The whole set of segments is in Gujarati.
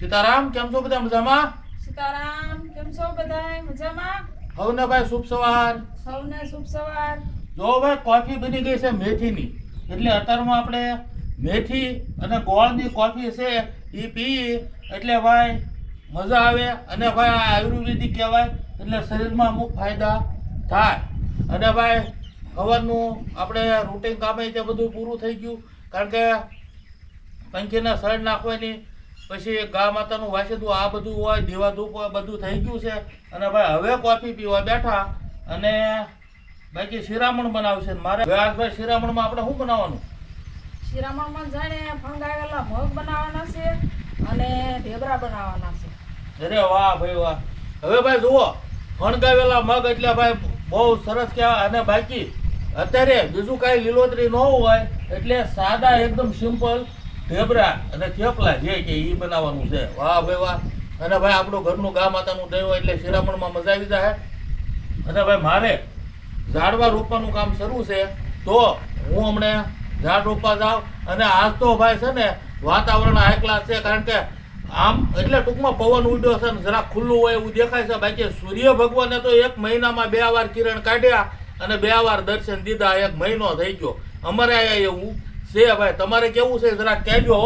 સીતારામ કેમ છો બધા મજામાં? સીતારામ કેમ છો બધા મજામાં? હવને ભાઈ શુભ સવાર. સૌને શુભ સવાર. જો ભાઈ કોફી બની ગઈ છે મેથીની એટલે અત્યારમાં આપણે મેથી અને ગોળની કોફી છે એ પી એટલે ભાઈ મજા આવે અને ભાઈ આ આયુર્વેદિક કહેવાય એટલે શરીરમાં અમુક ફાયદા થાય. અને ભાઈ સવારનું આપણે રૂટીન કામે તે બધું પૂરું થઈ ગયું કારણ કે પંખીને સળ નાખવાની પછી ગા માતાનું વાસેદું આ બધું હોય દેવાધૂપ હોય બધું થઈ ગયું છે. અને ભાઈ હવે કોફી પીવા બેઠા અને બાકી શિરામણ બનાવશે. મારે વ્યાસભાઈ શિરામણમાં આપણે શું બનાવવાનું? શિરામણમાં જાણે ફણગાવેલા મગ બનાવવાના છે અને ઢેબરા બનાવવાના છે. અરે વાહ ભાઈ વાહ. હવે ભાઈ જુઓ ફણગાવેલા મગ એટલે ભાઈ બહુ સરસ કહેવાય અને બાકી અત્યારે બીજું કાંઈ લીલોતરી ન હોય એટલે સાદા એકદમ સિમ્પલ ઢેબરા અને થેપલા જે કે એ બનાવવાનું છે. વાહ ભાઈ વાહ. અને ભાઈ આપણું ઘરનું ગા માતાનું દહીં હોય એટલે શિરામણમાં મજા આવી જાય. અને ભાઈ મારે ઝાડવા રોપવાનું કામ શરૂ છે, તો હું હમણે ઝાડ રોપવા જાઉં. અને આજ તો ભાઈ છે ને વાતાવરણ હાઈ ક્લાસ છે, કારણ કે આમ એટલે ટૂંકમાં પવન ઉડ્યો છે ને જરા ખુલ્લું હોય એવું દેખાય છે. બાકી સૂર્ય ભગવાને તો એક મહિનામાં બે વાર કિરણ કાઢ્યા અને બે વાર દર્શન દીધા, એક મહિનો થઈ ગયો. અમારે એવું છે ભાઈ તમારે કેવું છે? જરા કહેજો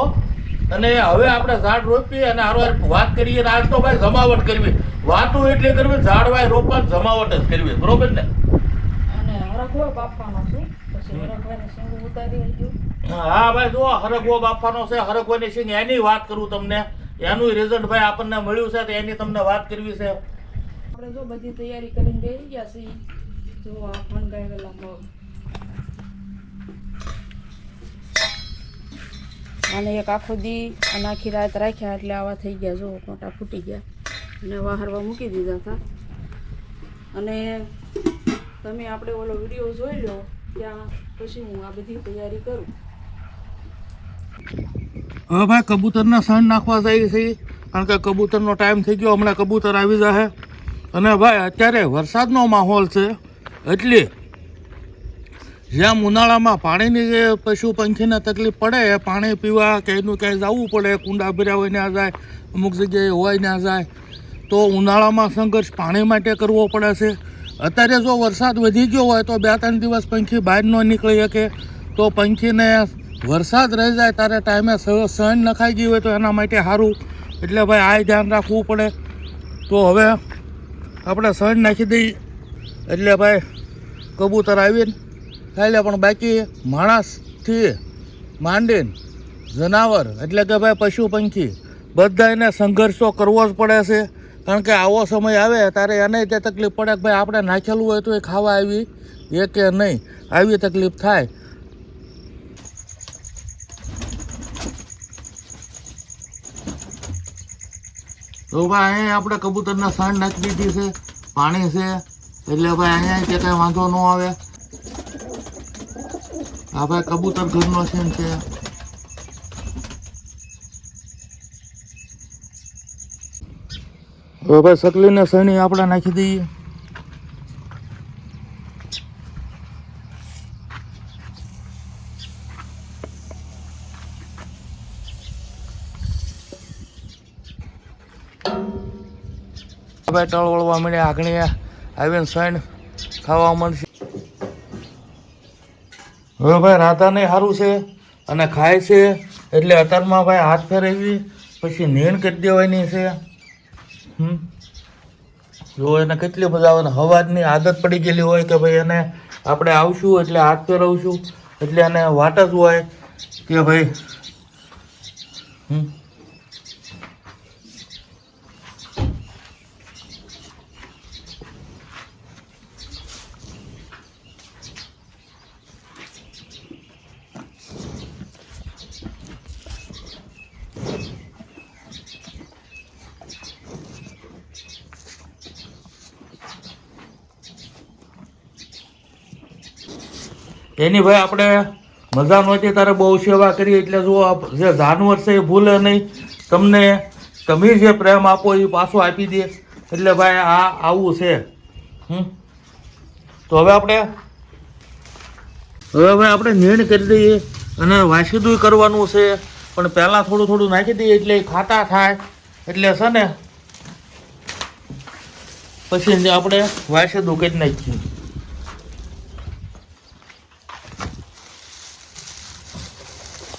અને હવે આપણે ઝાડ રોપીએ અને હારો વાત કરીએ આજ તો ભાઈ જમાવટ કરવી. વાતો એટલી કરવી ઝાડવાય રોપવા જમાવટ જ કરવી. બરોબર ને? ગયું હા ભાઈ જુઓ હરગવો બાપાનો છે. હરગવાની સિંગ એની વાત કરું તમને. એનું રિઝલ્ટ ભાઈ આપણને મળ્યું છે તો એની તમને વાત કરવી છે. આપણે જો બધી તૈયારી કરીને બેસી ગયા છીએ. જો આ ફણગાવેલા મગ અને એક આખો દી અને આખી રાત રાખ્યા એટલે આવા થઈ ગયા, જો, મોટા ફૂટી ગયા. અને વાહરવા મૂકી દીધા હતા. અને તમે આપણે ઓલો વીડિયો જોઈ લો, ત્યાં પછી હું આ બધી તૈયારી કરું. હવે ભાઈ કબૂતરના સાંજ નાખવા જાય છે, કારણ કે કબૂતરનો ટાઈમ થઈ ગયો, હમણાં કબૂતર આવી જશે અને ભાઈ, અત્યારે વરસાદનો માહોલ છે, એટલે જ્યાં ઉનાળામાં પાણીની પશુ પંખીને તકલીફ પડે પાણી પીવા ક્યાંયનું ક્યાંય જવું પડે, કુંડા ભર્યા હોય ના જાય, અમુક જગ્યાએ હોય ના જાય. તો ઉનાળામાં સંઘર્ષ પાણી માટે કરવો પડે છે. અત્યારે જો વરસાદ વધી ગયો હોય તો બે ત્રણ દિવસ પંખી બહાર ન નીકળી શકે. તો પંખીને વરસાદ રહી જાય ત્યારે ટાઈમે સ- સણ નખાઈ ગઈ હોય તો એના માટે સારું એટલે ભાઈ આ ધ્યાન રાખવું પડે. તો હવે આપણે સહન નાખી દઈએ. એટલે ભાઈ કબૂતર આવીને ખાઈ લે પણ બાકી માણસથી માંડીને જનાવર, એટલે કે ભાઈ પશુ પંખી બધાને એને સંઘર્ષો કરવો જ પડે છે. કારણ કે આવો સમય આવે, ત્યારે એને તે તકલીફ પડે કે ભાઈ આપણે નાખેલું હોય તો એ ખાવા આવી, એ કે નહીં, આવી તકલીફ થાય. તો ભાઈ અહીંયા આપણે કબૂતરના સાંડ નાખી દીધી છે, પાણી છે, એટલે ભાઈ અહીંયા કે કાંઈ વાંધો ન આવે. આ ભાઈ કબૂતર ઘરનો સીન છે હવે ભાઈ સકલીને સણી આપણે નાખી દઈએ? ભાઈ ટળ વળવા મળ્યા આગળ આવીને સણ ખાવા મળશે. હવે ભાઈ રાધાને સારું છે અને ખાય છે, એટલે અત્યારમાં ભાઈ હાથ ફેરવી, પછી નીણ કરી દેવાની છે. હમ? જો એને કેટલી મજા આવે હવાજની આદત પડી ગયેલી હોય કે ભાઈ એને આપણે આવશું એટલે હાથ ફેરવશું, એટલે એને વાટ જ હોય કે ભાઈ, હમ? એની ભાઈ આપણે મજા નહોતી ત્યારે બહુ સેવા કરી, એટલે જો જે જાનવર છે એ ભૂલે નહીં. તમને તમે જે પ્રેમ આપો એ પાછો આપી દે. એટલે ભાઈ આ આવું છે. હમ? તો હવે આપણે હવે ભાઈ આપણે નીણ કરી દઈએ અને વાસીદું કરવાનું છે. પણ પહેલાં થોડું થોડું નાખી દઈએ, એટલે ખાટા થાય. એટલે છે ને, પછી આપણે વાસીદું કરી નાખીએ.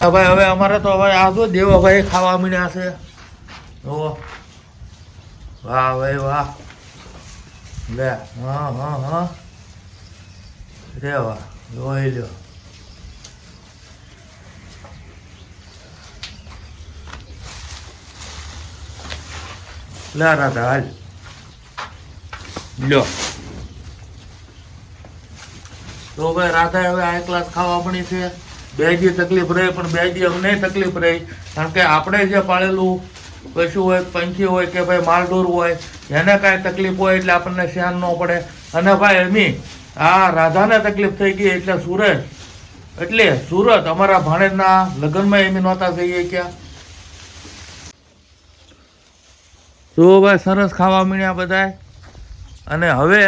હા ભાઈ હવે અમારે તો હવે આ જો દેવાભાઈ ખાવા મળ્યા છે. જો વાહ ભાઈ વાહ. લે, હા હા હા. રે જોઈ લ્યો. લે, રાધા, હાલ. લ્યો. તો ભાઈ રાધા હવે આ ક્લાસ ખાવા પડી છે. બે દી તકલીફ રહે, પણ બે દી અમને તકલીફ રહી. કારણ કે આપણે જે પાળેલું પશુ હોય, પંખી હોય કે ભાઈ માલઢોર હોય, એને કાંઈ તકલીફ હોય એટલે આપણને સહન ન પડે. અને ભાઈ એમી આ રાધાને તકલીફ થઈ ગઈ એટલે સુરત એટલે સુરત અમારા ભાણેજના લગ્નમાં એમી નહોતા જઈએ ક્યાં જો ભાઈ, સરસ ખાવા મળ્યા બધાય. અને હવે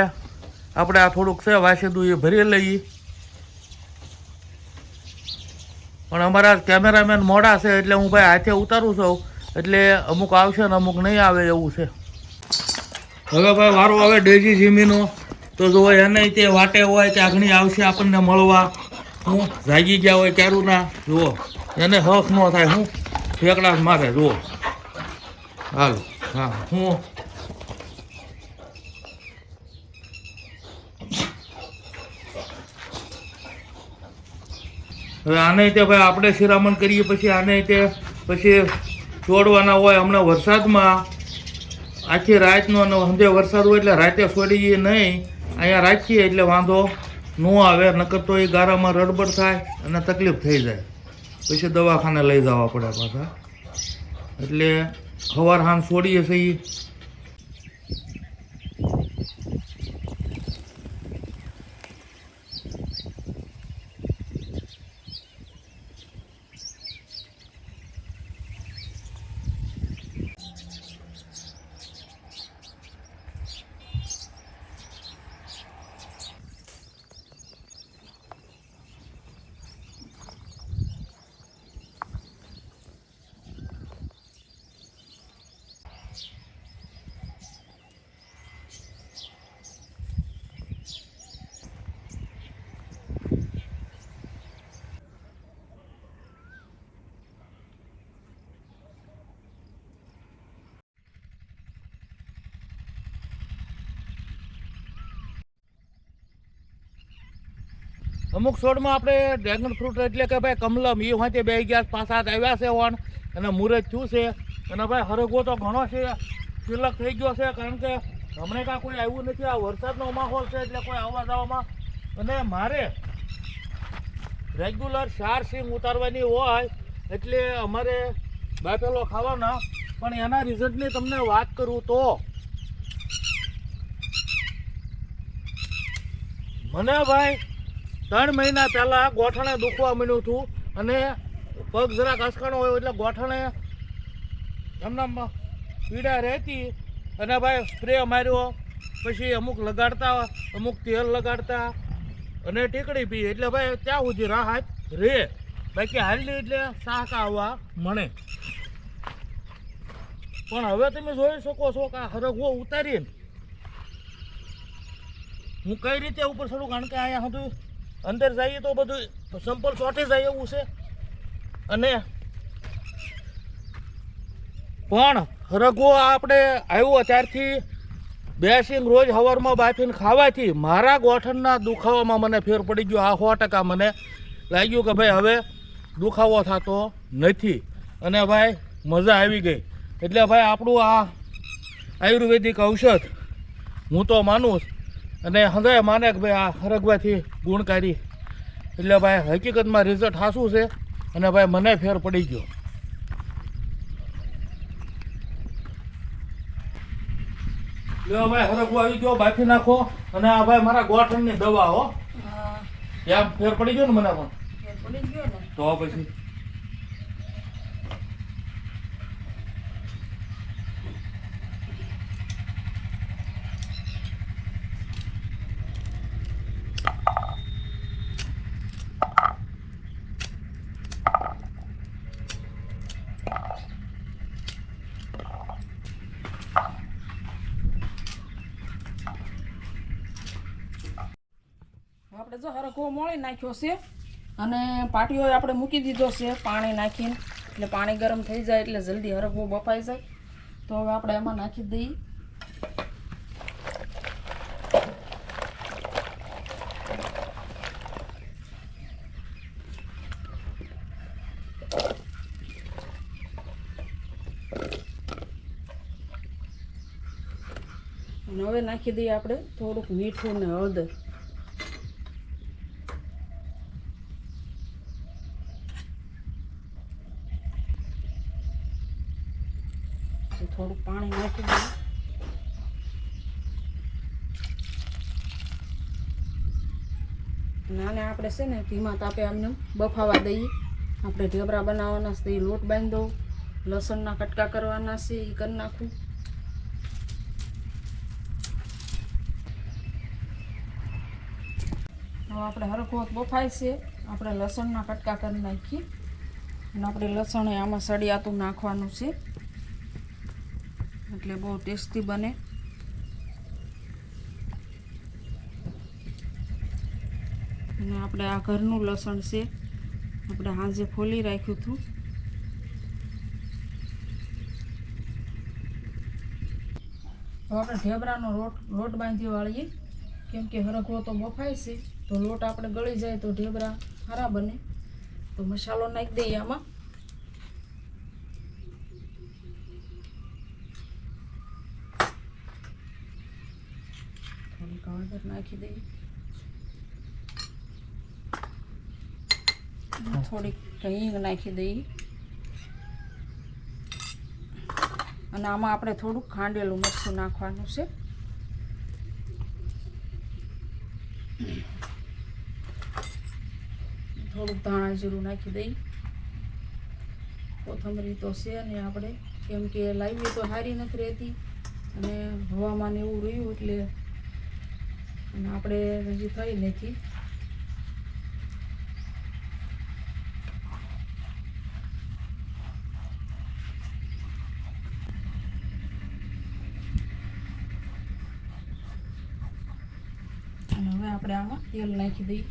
આપણે આ થોડુંક છે દુ એ ભરી લઈએ. પણ અમારા કેમેરામેન મોડા છે એટલે હું ભાઈ હાથે ઉતારું છું. એટલે અમુક આવશે ને અમુક નહીં આવે એવું છે. હવે ભાઈ વારો આવે ડેજી જીમીનો. તો જો એને તે વાટે હોય તે આગણી આવશે આપણને મળવા. હું જાગી ગયા હોય ક્યારું ના જુઓ. એને હક ન થાય. હું ફેકડા મારે, જુઓ. હાલો. હા, હું હવે આને તે ભાઈ આપણે શિરામણ કરીએ પછી આને તે પછી છોડવાના હોય હમણાં વરસાદમાં. આખી રાતનો અને સમજે વરસાદ હોય એટલે રાતે છોડીએ નહીં. અહીંયા રાખીએ એટલે વાંધો ન આવે, નકર તો એ ગારામાં રડબડ થાય અને તકલીફ થઈ જાય. પછી દવાખાને લઈ જવા પડે પાછા. એટલે સવાર હાન છોડીએ છીએ. અમુક છોડમાં આપણે ડ્રેગન ફ્રૂટ એટલે કે ભાઈ કમલમ એ હોય બે ગયા પાંચ આવ્યા છે વણ અને મુરત થયું છે. અને ભાઈ હરગવો તો ઘણો છે. તિલક થઈ ગયો છે, કારણ કે હમણાં કાંઈ કોઈ આવ્યું નથી. આ વરસાદનો માહોલ છે એટલે કોઈ આવવા જવામાં. અને મારે રેગ્યુલર ચાર સિંગ ઉતારવાની હોય એટલે અમારે બાપેલો ખાવાના. પણ એના રિઝલ્ટની તમને વાત કરું તો મને ભાઈ ત્રણ મહિના પહેલાં ગોઠણે દુખવા માંડ્યું હતું અને પગ જરાક અસકાણો હોય એટલે ગોઠણે એમના પીડા રહેતી અને ભાઈ સ્પ્રે માર્યો. પછી અમુક લગાડતા, અમુક તેલ લગાડતા અને ટીકડી પી. એટલે ભાઈ ત્યાં સુધી રાહત રહે બાકી હાલની એટલે શાક આવવા મળે. પણ હવે તમે જોઈ શકો છો કે આ હરગવો ઉતારીને હું કઈ રીતે ઉપર ચડું કારણ કે અહીંયા હતું અંદર જઈએ તો બધું સંપલ ચોંટી જાય એવું છે. અને પણ રઘુ આપણે આવ્યો ત્યારથી બે સિંગ રોજ હવારમાં બાફીને ખાવાથી મારા ગોઠણના દુખાવામાં મને ફેર પડી ગયો. આ સો ટકા મને લાગ્યું કે ભાઈ હવે દુખાવો થતો નથી. અને ભાઈ મજા આવી ગઈ. એટલે ભાઈ આપણું આ આયુર્વેદિક ઔષધ, હું તો માનું. અને હૃદય માને કે ભાઈ આ હરગવાથી ગુણકારી એટલે ભાઈ હકીકતમાં રિઝલ્ટ સાચું છે અને ભાઈ મને ફેર પડી ગયો. લ્યો ભાઈ હરગવો આવી ગયો બાફી નાખો અને આ ભાઈ મારા ગોઠણની દવા હો. એમ ફેર પડી ગયો ને મને પણ? પડી ગયો ને? તો પછી આપણે જો હરખો મોળી નાખ્યો છે. અને પાટીઓ આપણે મૂકી દીધો છે પાણી નાખીને. એટલે પાણી ગરમ થઈ જાય એટલે જલ્દી હરખો બફાઈ જાય. તો હવે આપણે એમાં નાખી દઈએ. હવે નાખી દઈએ આપણે થોડુંક મીઠું ને હળદર. થોડુંક પાણી નાખી દઉં. નાને આપણે છે ને ધીમા તાપે આમને બફાવા દઈએ. આપણે ઢેબરા બનાવવાના છે લોટ બાંધી દઉં. લસણના કટકા કરવાના છે, એ કરી નાખું. હવે આપણે હરખો બફાય છે. આપણે લસણના કટકા કરી નાખીએ અને આપણે લસણ આમાં સળિયાતું નાખવાનું છે. એટલે બહુ ટેસ્ટી બને. અને આપણે આ ઘરનું લસણ છે, આપણે હાંજે ફોલી રાખ્યું હતું. તો આપણે ઢેબરાનો લોટ લોટ બાંધી વાળીએ. કેમ કે હરખવો તો બફાય છે, તો લોટ આપણે ગળી જાય તો ઢેબરા સારા બને. તો મસાલો નાખી દઈએ આમાં થોડીક હળદર નાખી દઈએ થોડીક હિંગ નાખી દઈએ અને આમાં આપણે થોડુંક ખાંડેલું મરચું નાખવાનું છે. થોડુંક ધાણા જીરું નાખી દઈ. કોથમરી તો છે ને આપણે. કેમ કે લાવી તો સારી નથી રહેતી. અને હવામાન એવું રહ્યું એટલે અને આપણે હજી થઈ નથી. અને હવે આપણે આમાં તેલ નાખી દઈએ.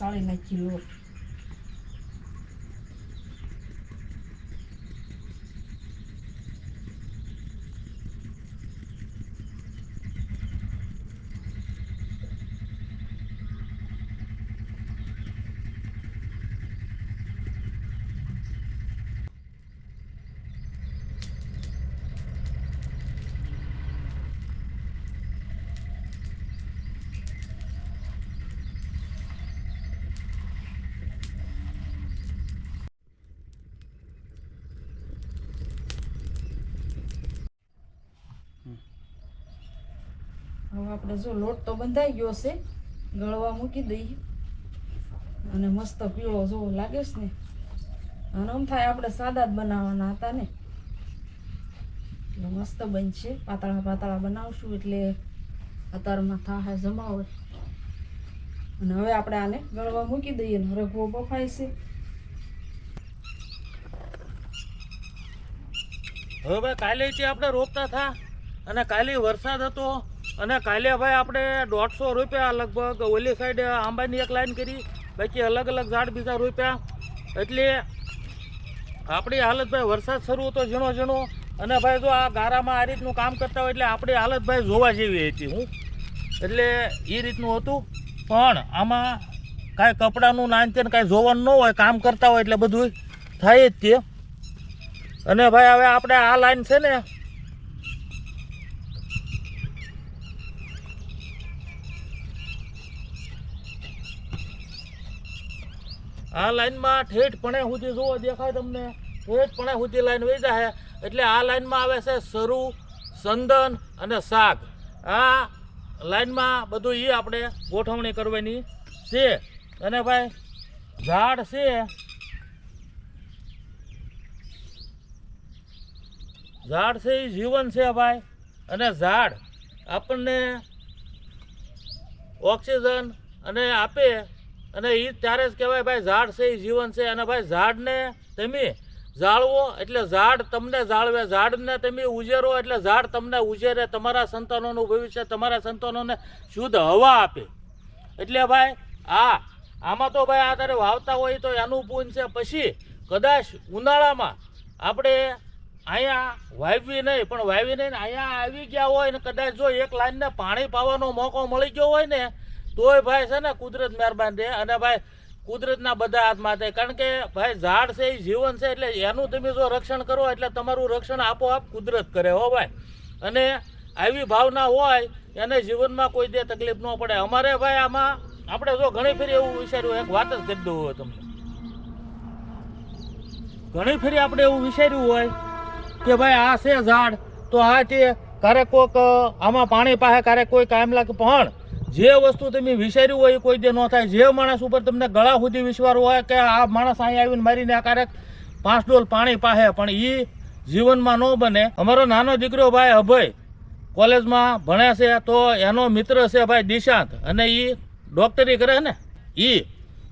અને હવે સાળી નાખી આપણે જો લોટ તો બંધાઈ ગયો છે, ગળવા મૂકી દઈએ. અને મસ્ત પીળો જેવો લાગે છે ને, અને આમ થાય આપણે સાદા જ બનાવવાના હતા ને. મસ્ત બનશે, પાતળા પાતળા બનાવશું એટલે અત્યારમાં થાહે જમાવે. અને હવે આપણે આને ગળવા મૂકી દઈએ ને રઘવો બફાય છે. હવે કાલે જે આપણે રોપતા હતા, અને કાલે વરસાદ હતો અને કાલે ભાઈ આપણે દોઢસો રૂપિયા લગભગ ઓલી સાઈડ આંબાની એક લાઈન કરી, બાકી અલગ અલગ ઝાડ બીજા રૂપિયા. એટલે આપણી હાલત ભાઈ વરસાદ શરૂ હતો ઝીણો ઝીણો, અને ભાઈ જો આ ગારામાં આ રીતનું કામ કરતા હોય એટલે આપણી હાલત ભાઈ જોવા જેવી હતી હું. એટલે એ રીતનું હતું. પણ આમાં કાંઈ કપડાનું નાન તેને કાંઈ જોવાનું ન હોય, કામ કરતા હોય એટલે બધું થાય જ તે. અને ભાઈ હવે આપણે આ લાઈન છે ને આ લાઈનમાં ઠેઠ પણે સુધી જુઓ દેખાય તમને. ઠેઠ પણે સુધી લાઈન વહી જાય એટલે આ લાઈનમાં આવે છે સરુ, સંદન અને શાક આ લાઈનમાં બધું એ આપણે ગોઠવણી કરવાની છે. અને ભાઈ, ઝાડ છે. ઝાડ છે એ જીવન છે ભાઈ. અને ઝાડ આપણને ઓક્સિજન અને આપે અને એ ત્યારે જ કહેવાય, ભાઈ, ઝાડ છે એ જીવન છે. અને ભાઈ, ઝાડને તમે જાળવો એટલે ઝાડ તમને જાળવે ઝાડને તમે ઉજેરો એટલે ઝાડ તમને ઉજેરે, તમારા સંતાનોનું ભવિષ્ય તમારા સંતાનોને શુદ્ધ હવા આપે. એટલે ભાઈ, આ, આમાં તો ભાઈ, આ તારે વાવતા હોય તો એનું પૂન છે. પછી કદાચ ઉનાળામાં આપણે અહીંયા વાવી નહીં, પણ વાવી નહીં અહીંયા આવી ગયા હોય ને કદાચ જો એક લાઈનને પાણી પાવાનો મોકો મળી ગયો હોય ને તોય ભાઈ છે ને કુદરત મહેરબાન રહે અને ભાઈ કુદરતના બધા હાથમાં થાય. કારણ કે ભાઈ ઝાડ છે એ જીવન છે એટલે એનું તમે જો રક્ષણ કરો એટલે તમારું રક્ષણ આપોઆપ કુદરત કરે, હો ભાઈ. અને આવી ભાવના હોય, એને જીવનમાં કોઈ દે તકલીફ ન પડે. અમારે ભાઈ આમાં, આપણે જો ઘણી ફેરી એવું વિચાર્યું, એક વાત જ કરી દઉં હોય તમને. ઘણી ફેરી આપણે એવું વિચાર્યું હોય કે ભાઈ આ છે ઝાડ, તો આ તે ક્યારેક કોઈક આમાં પાણી પાસે ક્યારેક કોઈ કાયમ લાગે. પણ જે વસ્તુ તમે વિચાર્યું હોય એ કોઈ દે ન થાય. જે માણસ ઉપર તમને ગળા સુધી વિશ્વાસ હોય કે આ માણસ અહીં આવીને મારીને આ ક્યારેક પાંચ ડોલ પાણી પાહે, પણ એ જીવનમાં ન બને. અમારો નાનો દીકરો ભાઈ અભય કોલેજમાં ભણે છે, તો એનો મિત્ર છે ભાઈ દિશાંત. અને એ ડૉક્ટરી કરે ને? એ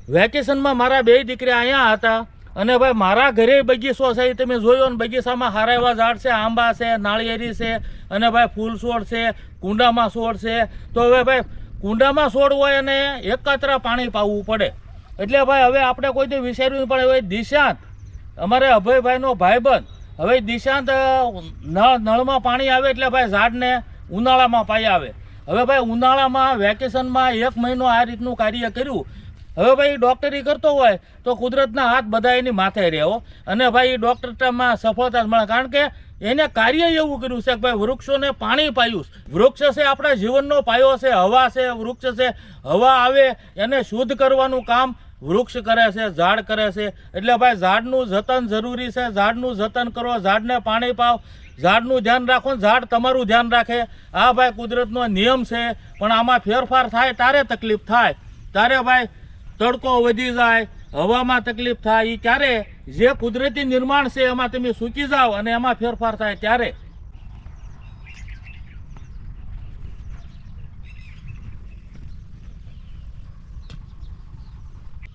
વેકેશનમાં મારા બે દીકરા અહીંયા હતા. અને ભાઈ મારા ઘરે બગીચો છે એ તમે જોયો ને, બગીચામાં હારા એવા ઝાડ છે, આંબા છે, નાળિયેરી છે, અને ભાઈ ફૂલ છોડ છે, કુંડામાં છોડ છે. તો હવે ભાઈ કુંડામાં છોડ હોય અને એકત્ર પાણી પાવું પડે. એટલે ભાઈ, હવે આપણે કોઈ દી વિચાર્યું પણ હવે દિશાંત, અમારે અભયભાઈનો ભાઈબંધ, હવે દિશાંત નળ, નળમાં પાણી આવે એટલે ભાઈ ઝાડને ઉનાળામાં પાઈ આવે. હવે ભાઈ, ઉનાળામાં વેકેશનમાં એક મહિનો આ રીતનું કાર્ય કર્યું હવે ભાઈ ડૉક્ટરી કરતો હોય તો કુદરતના હાથ બધા એની માથે રહેવો અને ભાઈ ડૉક્ટરમાં સફળતા જ મળે. કારણ કે એને કાર્ય એવું કર્યું છે કે ભાઈ વૃક્ષોને પાણી પાયું. વૃક્ષ છે આપણા જીવનનો પાયો છે, હવા છે, વૃક્ષ છે. હવા આવે એને શુદ્ધ કરવાનું કામ વૃક્ષ કરે છે, ઝાડ કરે છે. એટલે ભાઈ ઝાડનું જતન જરૂરી છે. ઝાડનું જતન કરો, ઝાડને પાણી પાવ. ઝાડનું ધ્યાન રાખો ઝાડ તમારું ધ્યાન રાખે. આ ભાઈ કુદરતનો નિયમ છે. પણ આમાં ફેરફાર થાય, તારે તકલીફ થાય. તારે ભાઈ તડકો વધી જાય, હવામાં તકલીફ થાય એ ક્યારે? જે કુદરતી નિર્માણ છે, એમાં તમે સૂકી જાઓ અને એમાં ફેરફાર થાય ત્યારે.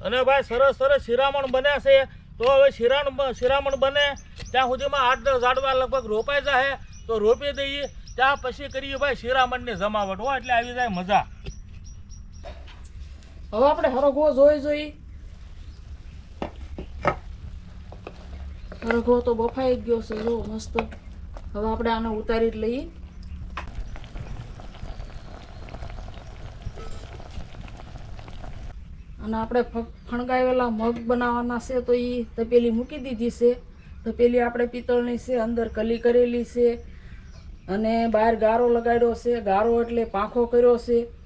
અને ભાઈ, સરસ સરસ શિરામણ બને છે. તો હવે શિરામણ શિરામણ બને, ત્યાં સુધીમાં આઠ દસ ઝાડવા લગભગ રોપાઈ જાય તો રોપી દઈએ, ત્યાં પછી કરીએ ભાઈ શિરામણની જમાવટ. હોય એટલે આવી જાય મજા. હવે આપણે હરગવો જોઈ જોઈ. હરગવો તો બફાઈ ગયો છે, જો મસ્ત. હવે આપણે આને ઉતારી લઈએ. અને આપણે ફણગાવેલા મગ બનાવવાના છે, તો એ તપેલી મૂકી દીધી છે. તપેલી આપણે પિત્તળની છે, અંદર કલી કરેલી છે. અને બહાર ગારો લગાડ્યો છે. ગારો એટલે પાંખો કર્યો છે.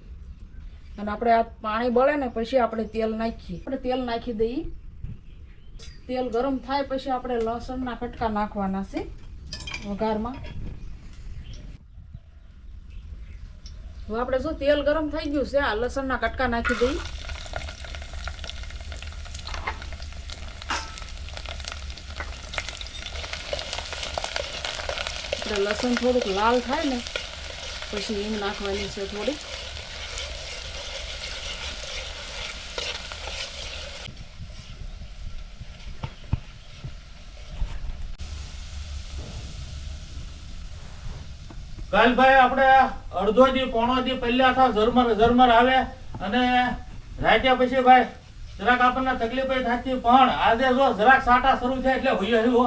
અને આપણે આ પાણી બળે ને પછી આપણે તેલ નાખીએ. આપણે તેલ નાખી દઈએ. તેલ ગરમ થાય પછી આપણે લસણના કટકા નાખવાના છે વઘારમાં. હવે આપણે શું તેલ ગરમ થઈ ગયું છે, આ લસણના કટકા નાખી દઈએ. આપણે લસણ થોડુંક લાલ થાય ને, પછી હિંગ નાખવાની છે થોડી કાલ ભાઈ આપણે અડધો દી, પોણો દી પહેલા થા ઝરમર ઝરમર આવે અને રાત્યા પછી ભાઈ, જરાક આપણને તકલીફ થતી, પણ આજે જો જરાક સાટા શરૂ થાય એટલે હોય હો.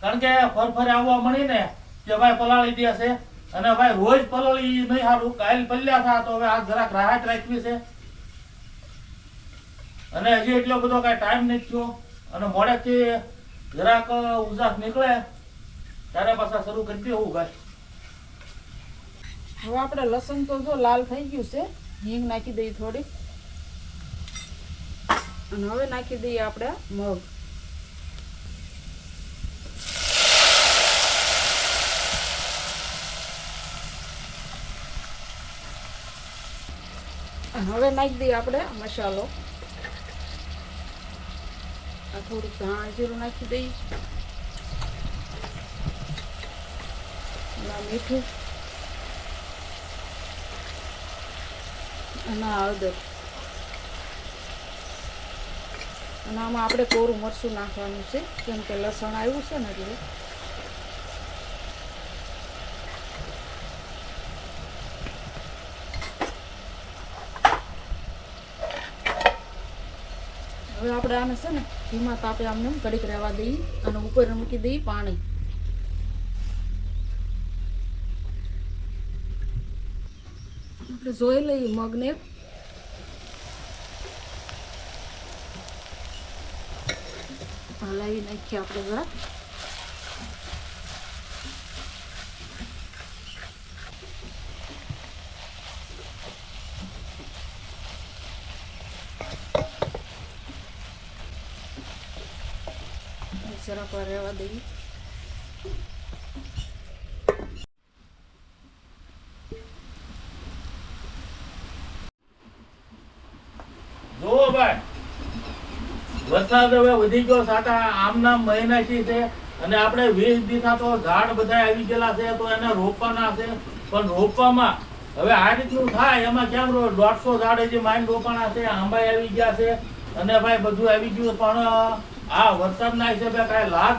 કારણ કે ફરફરે આવવા મળી ને કે ભાઈ પલાળી દે છે અને ભાઈ રોજ પલાળી નહીં સારું કાલ પલ્યા થા તો હવે આ જરાક રાહત રાખવી છે. અને હજી એટલો બધો કાંઈ ટાઈમ નથી થયો. અને મોડેથી જરાક ઉજાસ નીકળે. ત્યારે પાછા શરૂ કરી દેવું ભાઈ. હવે આપણે લસણ તો જો લાલ થઈ ગયું છે, હિંગ નાખી દઈએ થોડી. અને હવે નાખી દઈએ આપણે મગ. હવે નાખી દઈએ આપણે મસાલો. આ થોડુંક ધાણા જીરું નાખી દઈએ. મીઠું. અને હળદર અને આમાં આપણે કોરું મરચું નાખવાનું છે, કેમ કે લસણ આવ્યું છે ને એટલે. હવે આપણે આને છે ને, ધીમા તાપે આમને કડીક રહેવા દઈએ અને ઉપર મૂકી દઈએ પાણી. આપણે જોઈ લઈએ મગને હલાવી નાખીએ આપણે જરા જરાક વાર રહેવા દઈએ જુઓ ભાઈ વરસાદ હવે વધી ગયો સાટા આમના મહિનાથી છે, અને આપણે વીસ દિવસા તો ઝાડ બધા આવી ગયેલા છે, તો એને રોપવાના છે. પણ રોપવામાં હવે આ રીતનું થાય, એમાં કેમ રો- દોઢસો ઝાડ હજી માઇન રોપાણા છે, આંબાઈ આવી ગયા છે, અને ભાઈ બધું આવી ગયું, પણ, આ વરસાદના હિસાબે કાંઈ લાભ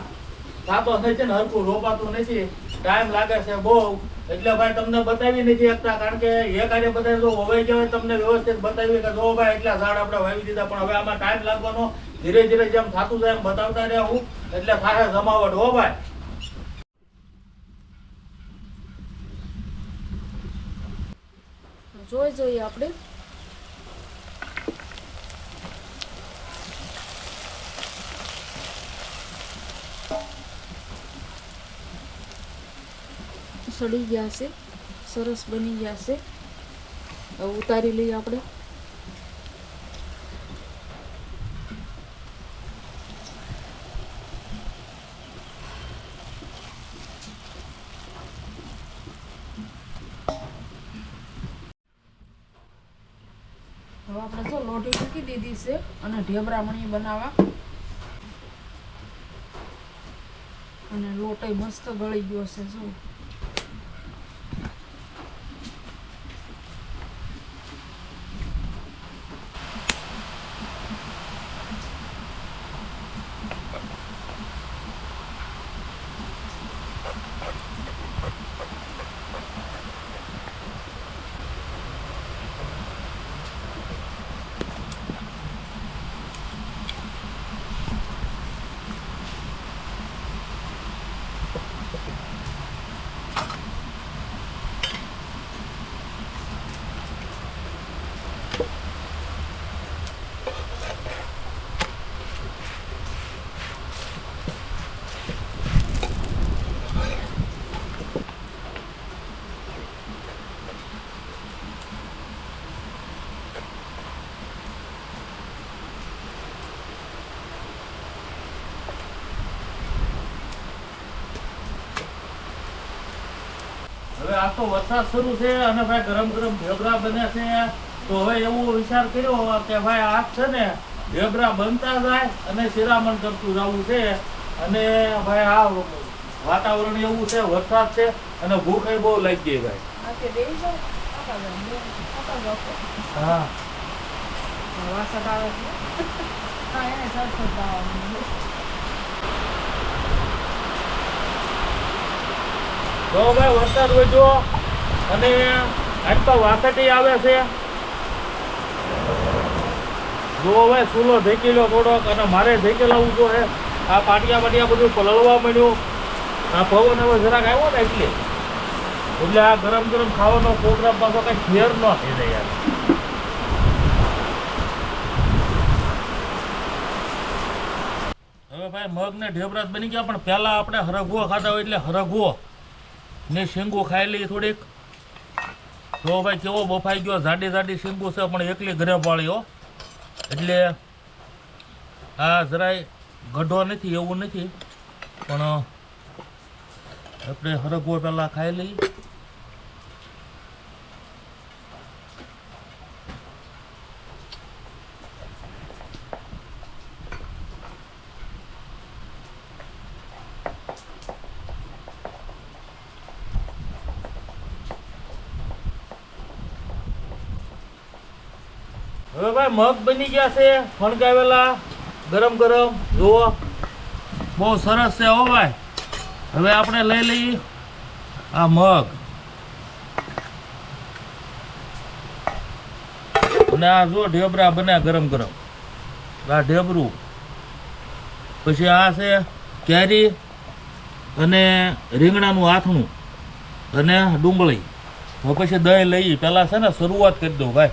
થતો નથી ને? હરખું રોપાતું નથી. ટાઈમ લાગે છે બહુ. એટલે ભાઈ તમને બતાવી નથી શકતા, કારણ કે એક કાર્ય બધા જો વવાઈ ગયા તમને વ્યવસ્થિત બતાવી કે જો ભાઈ એટલા ઝાડ આપણે વાવી દીધા, પણ હવે આમાં ટાઈમ લાગવાનો ધીરે ધીરે જેમ થતું જાય એમ બતાવતા રહેવું એટલે થાય જમાવટ, હો ભાઈ. જોઈ જોઈએ આપણે. સડી ગયા છે, સરસ બની ગયા છે. ઉતારી લઈએ આપણે. હવે આપણે જો લોટી મૂકી દીધી છે અને ઢેબરામણી બનાવવા. અને લોટય મસ્ત ગળી ગયો છે જો હવે આ તો વરસાદ શરૂ છે અને ભાઈ ગરમ ગરમ ઢેબરા બને છે. તો હવે એવો વિચાર કર્યો કે ભાઈ આ છે ને ઢેબરા બનતા જાય અને શિરામણ કરતું જવું છે. અને ભાઈ આ વાતાવરણ એવું છે વરસાદ છે અને ભૂખ એ બહુ લાગી ગઈ ભાઈ. હા વાસણ આવે છે હા એને સરખો જ ભાઈ વરસાદ વધ્યો અને આજ તો વાસટી આવે છે. જો હવે ચૂલો ઢેકેલો થોડોક અને મારે ઢેકેલા જો હે. આ પાટિયા પાટિયા બધું પલળવા માંડ્યું. આ પવન હવે જરાક આવ્યો ને એટલે. એટલે આ ગરમ ગરમ ખાવાનો પ્રોગ્રામ પાછો કઈ ફેર ન થઈ જાય યાર. હવે ભાઈ મગ ને ઢેબરાત બની ગયા, પણ પહેલા આપણે હરગવો ખાતા હોય એટલે હરગવો. ને શેંગો ખાઈ લઈએ થોડીક. જો ભાઈ કેવો બફાઈ ગયો જાડી જાડી શેંગુ છે, પણ એકલી ઘરે પાળ્યો એટલે આ જરાય ગઢો નથી, એવું નથી. પણ આપણે હરગવો પહેલાં ખાઈ લઈએ. હવે ભાઈ, મગ બની ગયા છે, ફણગાવેલા, ગરમ ગરમ. જુઓ. બહુ સરસ છે હો ભાઈ. હવે આપણે લઈ લઈએ આ મગ. અને આ જો ઢેબરા બન્યા ગરમ ગરમ. આ ઢેબરું. પછી આ છે કેરી અને રીંગણાનું આથણું અને ડુંગળી. હવે પછી દહીં લઈ. પહેલાં છે ને શરૂઆત કરી દઉં ભાઈ.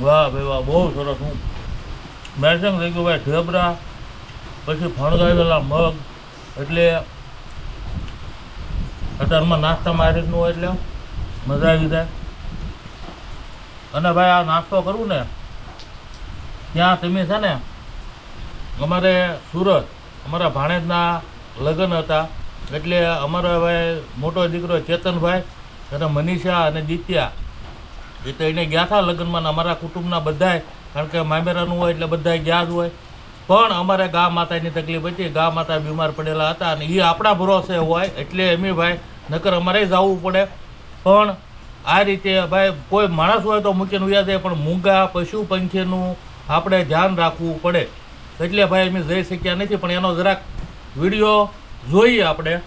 વાહ ભાઈ વાહ, બહુ સરસ, હું મેસંગ થઈ ગયું ભાઈ, ઢેબરા, પછી ફણગાવેલા મગ, એટલે અત્યારમાં નાસ્તામાં આ રીતનું હોય એટલે મજા આવી જાય. અને ભાઈ આ નાસ્તો કરું ને, ત્યાં તમે છે ને, અમારે સુરત, અમારા ભાણેજના લગ્ન હતા, એટલે અમારો ભાઈ મોટો દીકરો ચેતનભાઈ અને મનીષા અને દિત્યા એ તો એને ગયા હતા લગ્નમાં અમારા કુટુંબના બધાય, કારણ કે મામેરાનું હોય એટલે બધાય ગયા જ હોય. પણ અમારે ગા માતાની તકલીફ હતી, ગા માતા બીમાર પડેલા હતા અને એ આપણા ભરોસે હોય એટલે એમી ભાઈ, નકર અમારે જવું પડે. પણ આ રીતે ભાઈ, કોઈ માણસ હોય તો મૂકીને ઉયા જાય, પણ મૂંગા, પશુ પંખીનું આપણે ધ્યાન રાખવું પડે. એટલે ભાઈ અમે જઈ શક્યા નથી, પણ એનો જરાક વીડિયો જોઈએ આપણે.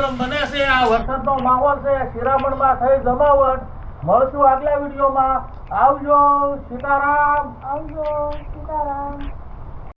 ગરમ બને છે, આ વરસાદનો માહોલ છે, શિરામણમાં થઈ જમાવટ. મળશું આગલા વિડીયોમાં. આવજો, સીતારામ. આવજો, સીતારામ.